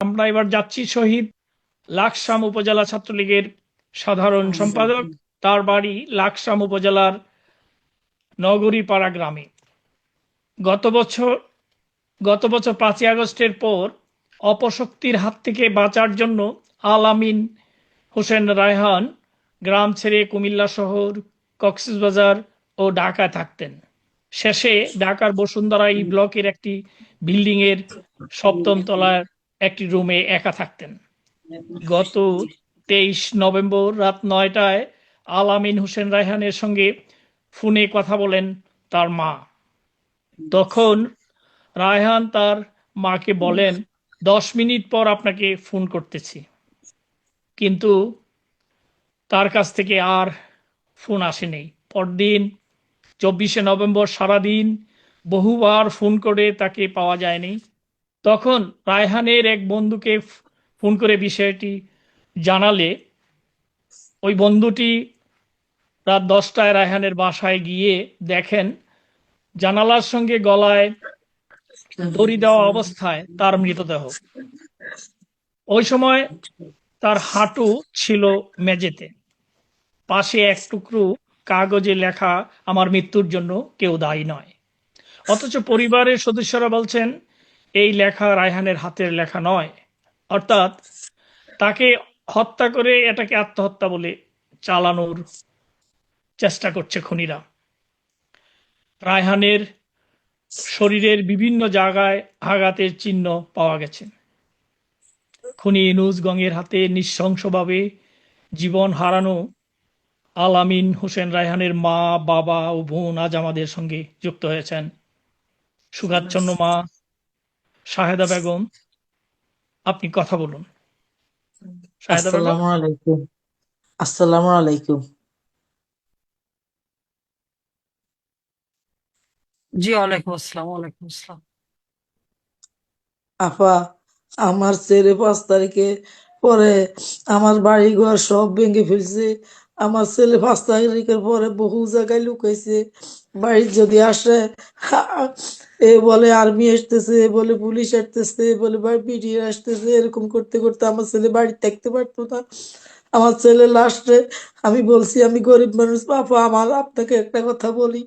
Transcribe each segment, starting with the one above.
আমরা এবার যাচ্ছি শহীদ লাকসাম উপজেলা ছাত্রলীগের সাধারণ সম্পাদক। তার বাড়ি লাকসাম উপজেলার নগরীপাড়া গ্রামে। গত বছর গত বছর পাঁচই আগস্টের পর অপশক্তির হাত থেকে বাঁচার জন্য আল আমিন হোসেন রায়হান গ্রাম ছেড়ে কুমিল্লা শহর, কক্সবাজার ও ঢাকায় থাকতেন। শেষে ঢাকার বসুন্ধরা এই ব্লকের একটি বিল্ডিং এর সপ্তম তলার একটি রুমে একা থাকতেন। গত তেইশ নভেম্বর রাত নয়টায় আল আমিন হোসেন রায়হানের সঙ্গে ফোনে কথা বলেন তার মা। তখন রায়হান তার মাকে বলেন দশ মিনিট পর আপনাকে ফোন করতেছি। কিন্তু তার কাছ থেকে আর ফোন আসেনি। পরদিন চব্বিশে নভেম্বর সারাদিন বহুবার ফোন করে তাকে পাওয়া যায়নি। তখন রায়হানের এক বন্ধুকে ফোন করে বিষয়টি জানালে ওই বন্ধুটি রাত দশটায় রায়হানের বাসায় গিয়ে দেখেন জানালার সঙ্গে গলায় দড়ি দেওয়া অবস্থায় তার মৃতদেহ। ওই সময় তার হাঁটু ছিল মেঝেতে। পাশে এক টুকরো কাগজে লেখা, আমার মৃত্যুর জন্য কেউ দায়ী নয়। অথচ পরিবারের সদস্যরা বলছেন এই লেখা রায়হানের হাতের লেখা নয়। অর্থাৎ তাকে হত্যা করে এটাকে আত্মহত্যা বলে চালানোর চেষ্টা করছে খুনিরা। রায়হানের শরীরের বিভিন্ন জায়গায় আঘাতের চিহ্ন পাওয়া গেছে। খুনি ইনুজ গঙের হাতে নৃশংসভাবে জীবন হারানো আল আমিন হোসেন রায়হানের মা, বাবা ও বোন আজ আমাদের সঙ্গে যুক্ত হয়েছেন। সুগাচ্ছন্ন মা শাহেদা বেগম আপনি কথা বলুন। শাহেদা আসসালামু আলাইকুম। আসসালামু আলাইকুম। জি ওয়ালাইকুম আসসালাম ওয়ালাইকুম আসসালাম। আপা আমার ছেলে পাঁচ তারিখে পরে আমার বাড়ি ঘর সব ভেঙে ফেলছে। আমার ছেলে পাঁচ তারিখের পরে বহু জায়গায় লুকাইছে। বাড়ি যদি আসে এ বলে আর্মি আসতেছে, এ বলে পুলিশ আসতেছে, এ বলে বিডিআর আসতেছে, এরকম করতে করতে আমার ছেলে বাড়ি থাকতে পারতো না। আমার ছেলে লাস্টে আমি বলছি, আমি গরিব মানুষ বাবা আমার আপনাকে একটা কথা বলি।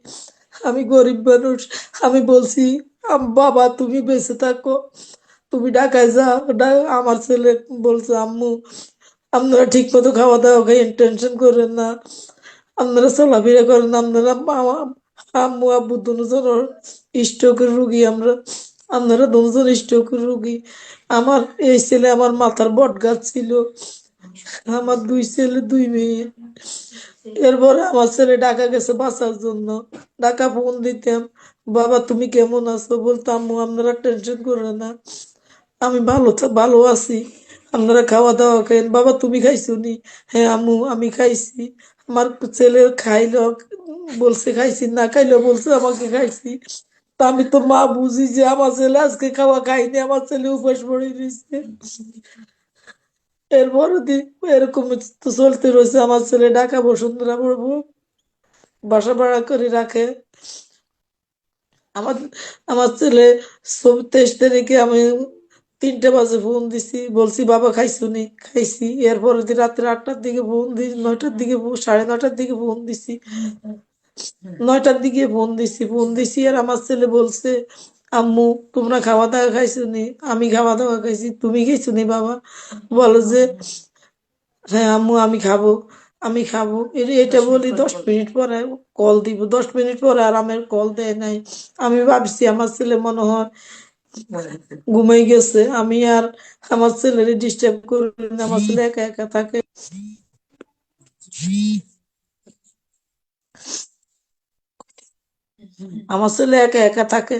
আমি গরিব মানুষ, আমি বলছি বাবা, তুমি বেঁচে থাকো। তুমি ঢাকায় যাও। আমার ছেলে বলছে, আম্মু, আপনারা ঠিক মতো খাওয়া দাওয়া খাই টেনশন করেন না। আপনারা চলাফেরা করেন, আপনারা আম্মু, আব্বু দুজন স্ট্রোকের রুগী আমরা। আপনারা দুজন স্ট্রোকের রুগী। আমার এই ছেলে আমার মাথার বট গাছ ছিল। আমার দুই ছেলে, দুই মেয়ে। এরপরে আমার ছেলে ঢাকা গেছে বাঁচার জন্য। ঢাকা ফোন দিতাম, বাবা, তুমি কেমন আছো? বলতাম আম্মু, আপনারা টেনশন করে না। আমি ভালো ভালো আছি। আপনারা খাওয়া দাওয়া খাইন বাবা, তুমি খাইছো নি? হ্যাঁ আম্মু, আমি খাইছি। আমার ছেলে খাইলো বলছে, খাইছি না, খাইলো বলছে, আমাকে খাইছি। আমি তো মা বুঝি যে আমার ছেলে আজকে খাওয়া খাইনি, আমার ছেলে উপাস পড়ে রয়েছে। এরপরে এরকম তো চলতে রয়েছে। আমার ছেলে ঢাকা বসুন্ধরা পড়ব বাসা ভাড়া করে রাখে। আমার আমার ছেলে তেইশ তারিখে আমি তিনটে বাজে ফোন দিছি, বলছি, বাবা, খাইছো নি? খাইছি। এরপরে রাত্রে আটটার দিকে ফোন দি, নয়টার দিকে সাড়ে নটার দিকে ফোন দিছি। নয়টার দিকে ফোন দিছি ফোন দিছি আর আমার ছেলে বলছে আম্মু তোমরা খাওয়া দাওয়া খাইছো নি আমি খাওয়া দাওয়া খাইছি তুমি খাইছো নি বাবা? বলো যে হ্যাঁ আম্মু আমি খাব আমি খাব। এটা বলি দশ মিনিট পরে কল দিব দশ মিনিট পরে আর আমার কল দেয় নাই। আমি ভাবছি আমার ছেলে মনে হয় ঘুমাই গেছে আমি আর আমার ছেলেরে ডিস্টার্ব করি না আমার ছেলে একা একা থাকে। আমার ছেলে একা একা থাকে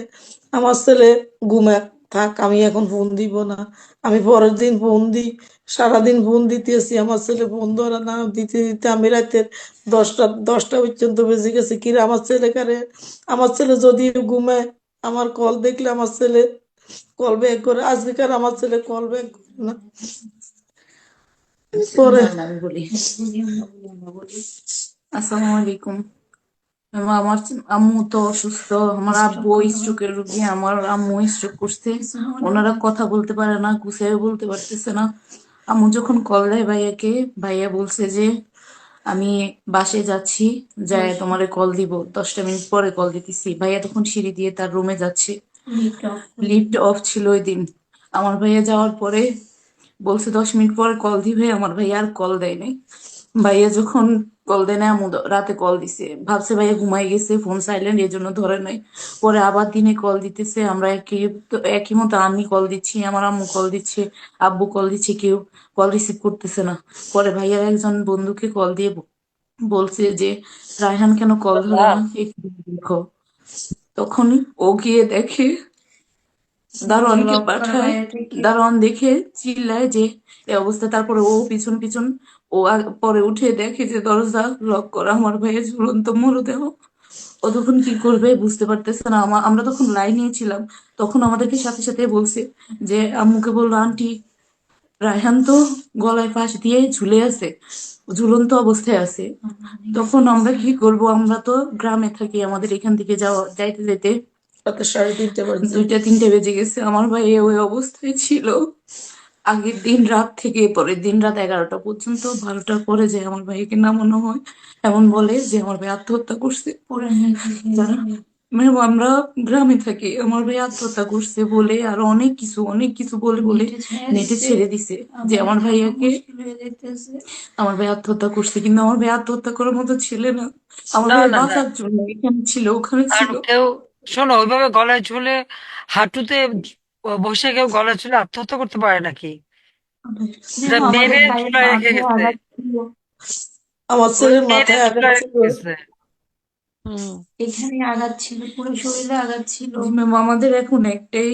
আমার ছেলে ঘুমে থাক আমি এখন ফোন দিব না। আমি পরের দিন ফোন দিই সারাদিন ফোন দিতেছি আমার ছেলে ফোন ধরে না দিতে দিতে আমি রাতের দশটা দশটা পর্যন্ত বেজে গেছে। কিরে আমার ছেলে কারে? আমার ছেলে যদি ঘুমায় আমার কল দেখলে আমার ছেলে কল ব্যাক করে আজকেকার আমার ছেলে কল ব্যাক করে না। পরে আসসালামু আলাইকুম। আমার আম্মু তো অসুস্থ আমার আব্বু স্ট্রোকের রোগী আমার আম্মু স্ট্রোক করছে। ওনারা কথা বলতে পারে না গুছিয়ে বলতে পারতেছে না। আম্মু যখন কল দেয় ভাইয়াকে ভাইয়া বলছে যে আমি বাসে যাচ্ছি যায় তোমারে কল দিব। দশটা মিনিট পরে কল দিতেছি। ভাইয়া তখন সিঁড়ি দিয়ে তার রুমে যাচ্ছে। লিফট অফ ছিল ওই দিন। আমার ভাইয়া যাওয়ার পরে বলছে দশ মিনিট পরে কল দিবে। আমার ভাইয়া আর কল দেয় নাই। ভাইয়া যখন কল দেয় না আমু রাতে কল দিছে। ভাবছে ভাইয়া ঘুমাই গেছে ফোন সাইলেন্ট এই জন্য ধরে নাই। পরে আবার দিনে কল দিতেছে আমরা একই তো একই মতো আমি কল দিচ্ছি আমার আম্মু কল দিচ্ছে আব্বু কল দিচ্ছে কেউ কল রিসিভ করতেছে না। পরে ভাইয়ার একজন বন্ধুকে কল দিয়ে বলছে যে রায়হান কেন কল ধরে না? একটু দেখো। তখন ও গিয়ে দেখে দারোয়ানকে পাঠায় দারোয়ান দেখে চিল্লায় যে এই অবস্থা। তারপরে ও পিছন পিছন ও পরে উঠে দেখে যে দরজা লক করা আমার ভাইয়ের ঝুলন্ত মরদেহ। ও তখন কি করবে বুঝতে পারতেছে না। আমরা তখন লাইনে ছিলাম। তখন আমাদেরকে সাথে সাথে বলছে যে আম্মুকে বলল আন্টি রায়হান তো গলায় পাশ দিয়ে ঝুলে আছে ঝুলন্ত অবস্থায় আছে। তখন আমরা কি করব? আমরা তো গ্রামে থাকি। আমাদের এখান থেকে যাওয়া যাইতে যাইতে রাতে সাড়ে তিনটে দুইটা তিনটে বেজে গেছে। আমার ভাই ওই অবস্থায় ছিল। আগের দিন রাত থেকে পরের দিন রাত এগারোটা পর্যন্ত বারোটার পরে যে আমার ভাইকে নামানো হয় এমন বলে যে আমার ভাই আত্মহত্যা করছে। যারা ম্যাম আমরা গ্রামে থাকি আমার ভাই আত্মহত্যা করছে বলে আর অনেক কিছু অনেক কিছু বলে বলে নেটে ছেড়ে দিছে যে আমার ভাইয়াকে আমার ভাই আত্মহত্যা করছে কিন্তু আমার ভাই আত্মহত্যা করার মতো ছিল না। আমার ভাই বাঁচার জন্য এখানে ছিল ওখানে ছিল। শোনো ওইভাবে গলায় ঝুলে হাঁটুতে বসে কেউ গলা ঝুলে আত্মহত্যা করতে পারে নাকি? মেরে আমাদের ভাইয়ের রেখে গেছে। আমার ছেলের মেরে মাথায় আঘাত ছিল। এখানে আঘাত ছিল পুরো শরীরে আঘাত ছিল। ম্যাম আমাদের এখন একটাই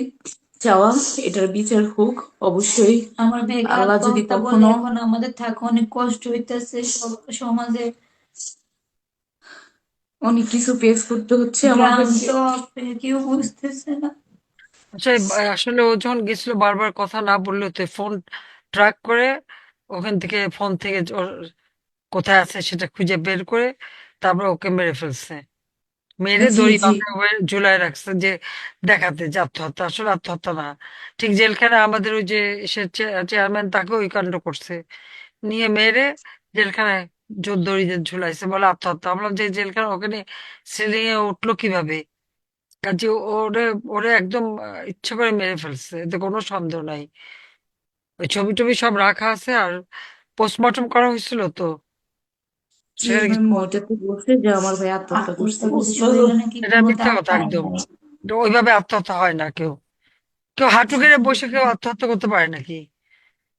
চাওয়া এটার বিচার হোক অবশ্যই। আমার বেকার আল্লাহ যদি কখনো এখন আমাদের থাকা অনেক কষ্ট হইতেছে সমাজে। অনেক কিছু ফেস করতে হচ্ছে গ্রাম আমাদেরকে তো কেউ বুঝতেছে না। আচ্ছা আসলে ও যখন গেছিল বারবার কথা না বললে তো ফোন ট্র্যাক করে ওখান থেকে ফোন থেকে ওর কোথায় আছে সেটা খুঁজে বের করে তারপর ওকে মেরে ফেলছে। মেরে জি দড়ি জি। ওকে ঝুলায় রাখছে যে দেখাতে যে আত্মহত্যা আসলে আত্মহত্যা না। ঠিক জেলখানে আমাদের ওই যে সে চেয়ারম্যান তাকে ওই কাণ্ড করছে। নিয়ে মেরে জেলখানায় জোর দড়ি দিয়ে ঝুলাইছে বলে আত্মহত্যা। আমরা যে জেলখানা ওখানে সিলিং এ উঠল কীভাবে? কাজে ওরে ওরে একদম ইচ্ছে করে মেরে ফেলছে। এতে কোনো সন্দেহ নাই। ওই ছবি টবি সব রাখা আছে আর পোস্টমর্টম করা হয়েছিল তো। এটা মিথ্যা কথা একদম। ওইভাবে আত্মহত্যা হয় না কেউ। কেউ হাঁটু গেড়ে বসে কেউ আত্মহত্যা করতে পারে নাকি?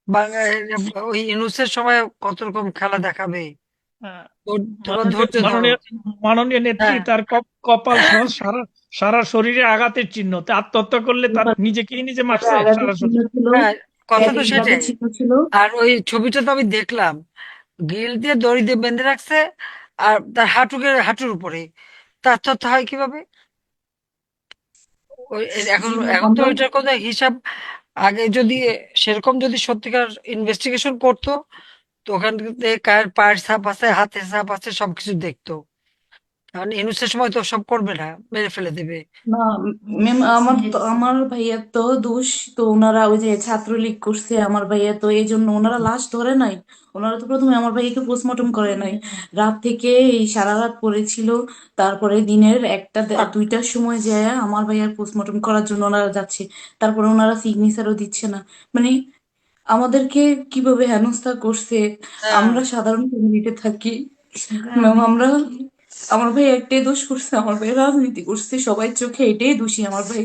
বাংলা ওই ইউনুসের সময় কত রকম খেলা দেখাবে। হ্যাঁ, মাননীয় নেত্রী হ্যাঁ। তার কপাল সহ সারা সারা শরীরে আঘাতের চিহ্ন। তা আত্মহত্যা করলে তার নিজেকেই নিজে মারছে? সারা শরীর। হ্যাঁ কথা তো সেটাই। আর ওই ছবিটা তো আমি দেখলাম। গ্রিল দিয়ে দড়ি দিয়ে বেঁধে রাখছে আর তার হাঁটুকে হাঁটুর উপরে। তার তথ্য হয় কীভাবে? ওই এখন এখন তো ওইটার কোনো হিসাব আগে যদি সেরকম যদি সত্যিকার ইনভেস্টিগেশন করতো তো ওখান থেকে কার পায়ের ছাপ আছে, হাতের ছাপ আছে, সবকিছু দেখতো। কারণ ইনুসের সময় তো সব করবে না, মেরে ফেলে দেবে। না, ম্যাম, আমার তো, আমার ভাইয়ার তো দোষ, তো ওনারা ওই যে ছাত্রলীগ করছে, আমার ভাইয়া তো এই জন্য ওনারা লাশ ধরে নাই। ওনারা তো প্রথমে আমার ভাইয়াকে পোস্টমর্টম করে নাই। রাত থেকে এই সারা রাত পড়েছিল, তারপরে দিনের একটা দুইটার সময় যায় আমার ভাইয়ার পোস্টমর্টম করার জন্য ওনারা যাচ্ছে। তারপরে ওনারা সিগনেচারও দিচ্ছে না। মানে আমাদেরকে কীভাবে হেনস্থা করছে? হ্যাঁ। আমরা সাধারণ ফ্যামিলিতে থাকি। ম্যাম আমরা আমার ভাই একটাই দোষ করছে আমার ভাই রাজনীতি করছে সবাই চোখে এটাই দোষী আমার ভাই।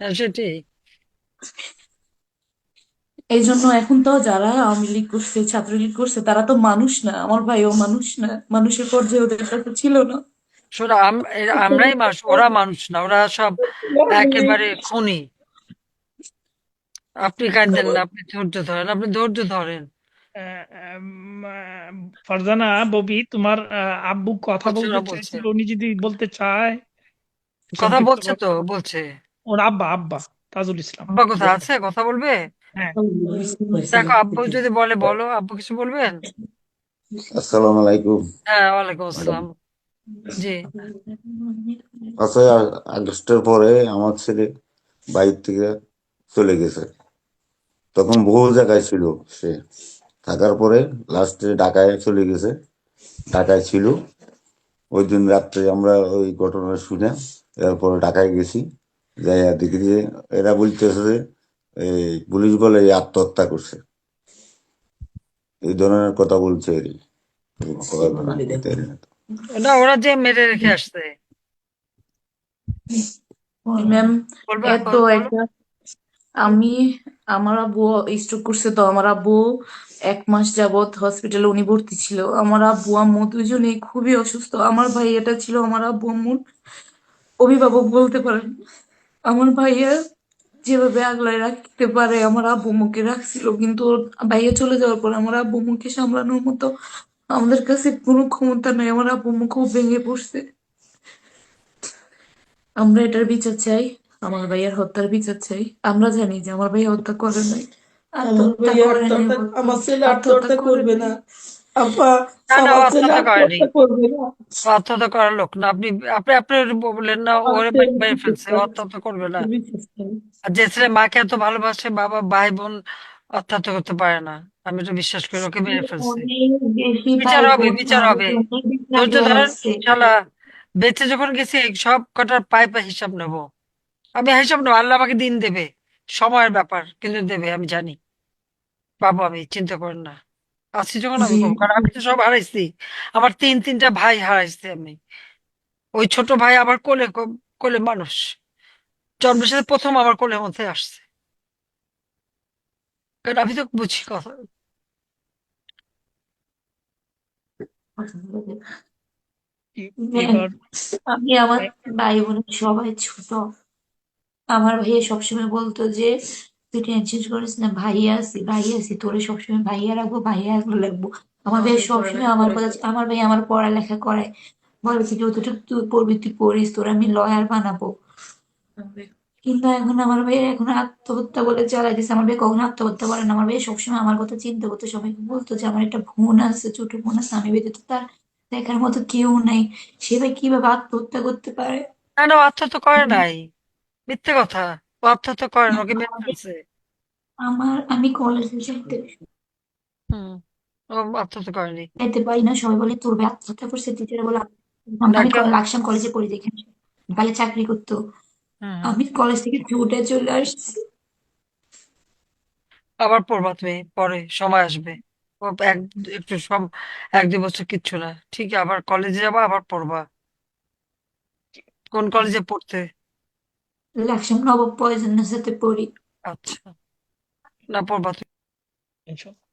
হ্যাঁ, সেটাই। এই জন্য এখন তো যারা আওয়ামী লীগ করছে ছাত্রলীগ করছে তারা তো মানুষ না আমার ভাইও মানুষ না মানুষের পর্যায়ে ওদের কাছে ছিল না। আমরাই মানুষ ওরা মানুষ না ওরা সব একেবারে খুনি। আপনি কাঁদেন না আপনি ধৈর্য ধরেন আপনি ধৈর্য ধরেন। আহ, ফারজানা ববি তোমার আহ, আব্বু কথা বলছে বলতে চাইছিল উনি যদি বলতে চায় কথা সংক্ষিপ্ত বলছে তো বলছে। ওর আব্বা আব্বা তাজুল ইসলাম। আব্বা কথা আছে? কথা বলবে? হ্যাঁ। দেখো আব্বু যদি বলে বলো আব্বু কিছু বলবেন? আসসালামু আলাইকুম হ্যাঁ ওয়ালাইকুম ম্যাডাম। আসসালাম জি। পাঁচই আগস্টের পরে আমার ছেলে বাইর থেকে চলে গেছে। তখন বহু জায়গায় ছিল সে। থাকার পরে লাস্টে ঢাকায় চলে গেছে। ঢাকায় ছিল। ওই দিন রাত্রে আমরা ওই ঘটনা শুনে এরপরে ঢাকায় গেছি। যাই দেখি যে এরা বলতেছে যে এই পুলিশ বলে এই আত্মহত্যা করছে। এই ধরনের কথা বলছে এরই না ওরা যে মেরে রেখে আসছে। ম্যাম এত একটা আমি, আমার আব্বু স্ট্রোক করছে তো, আমার আব্বু এক মাস যাবত হসপিটালে উনি ভর্তি ছিল। আমার আব্বু, আম্মু দুজনেই খুবই অসুস্থ। আমার ভাইয়াটা ছিল আমার আব্বু, আম্মুর অভিভাবক বলতে পারেন। আমার ভাইয়া যেভাবে আগলায় রাখতে পারে, আমার আব্বু মুখে রাখছিল, কিন্তু ভাইয়া চলে যাওয়ার পর আমার আব্বু মুখে সামলানোর মতো আমাদের কাছে কোনো ক্ষমতা নাই। আমার আব্বু খুব ভেঙে পড়ছে। আমরা এটার বিচার চাই। আমার ভাইয়ার হত্যার বিচার চাই। আমরা জানি যে আমার ভাইয়া হত্যা করে নাই। আমার আত্মহত্যা ভাই করে নাই। আমার ছেলে আত্মহত্যা করবে না। আপা করার লোক না। আপনি আপনি বললেন না ওরে মেরে ফেলছে ও করবে না। আর যে ছেলে মাকে এত ভালোবাসে বাবা ভাই বোন আত্মহত্যা করতে পারে না। আমি তো বিশ্বাস করি ওকে মেরে ফেলছে। বিচার হবে বিচার হবে। ধৈর্য ধরেন ইনশাল্লাহ বেঁচে যখন গেছি সব কটার পায়ে পায়ে হিসাব নেব। আমি হিসাব নেব আল্লাহ আমাকে দিন দেবে সময়ের ব্যাপার কিন্তু দেবে আমি জানি। পাবো আমি চিন্তা করেন না। আছি যখন আমি কারণ আমি তো সব হারাইছি। আমার তিন তিনটা ভাই হারাইছি আমি। ওই ছোট ভাই আমার কোলে কোলে মানুষ। জন্মের সাথে প্রথম আমার কোলের মধ্যে আসছে। কারণ আমি তো বুঝি কথা। আমি আমার ভাই বোন সবাই ছোট। আমার ভাইয়া সবসময় বলতো যে তুই টেনশন করিস না ভাইয়া আছি ভাইয়া আছি তোরে সবসময় ভাইয়া রাখব ভাইয়া রাখব। লাগবো আমার ভাইয়া সবসময় আমার কথা আমার ভাই আমার পড়ালেখা করায়। বলে যে যতটুকু তুই পড়বি তুই পড়িস তোর আমি লয়ার বানাবো। কিন্তু এখন আমার ভাই এখন আত্মহত্যা বলে চালাই দিছে। আমার ভাই কখনো আত্মহত্যা করে না। আমার ভাই সবসময় আমার কথা চিন্তা করতো। সবাইকে বলতো যে আমার একটা বোন আছে ছোট বোন আছে আমি ব্যতীত তার দেখার মতো কেউ নাই। সে ভাই কীভাবে আত্মহত্যা করতে পারে? না আত্মহত্যা করে নাই। মিথ্যে কথা ও আত্মহত্যা করে না ওকে মেরে ফেলছে। আমার আমি কলেজে যাইতে হুম। ও আত্মহত্যা করেনি। যাইতে পারি না সবাই বলে তোর ভাই আত্মহত্যা করছে। টিচার বলে আমি লাকসাম কলেজে পড়ি যেখানে ভাই চাকরি করতো। হুম। আমি কলেজ থেকে ছুটে চলে আসছি। আবার পড়বা তুমি পরে সময় আসবে। ও এক একটু সব এক দুই বছর কিচ্ছু না। ঠিক আবার কলেজে যাবা আবার পড়বা। কোন কলেজে পড়তে? লাকসাম নবম পয়জনের সাথে পড়ি আচ্ছা না পড়বা তুমি ইনশাল্লাহ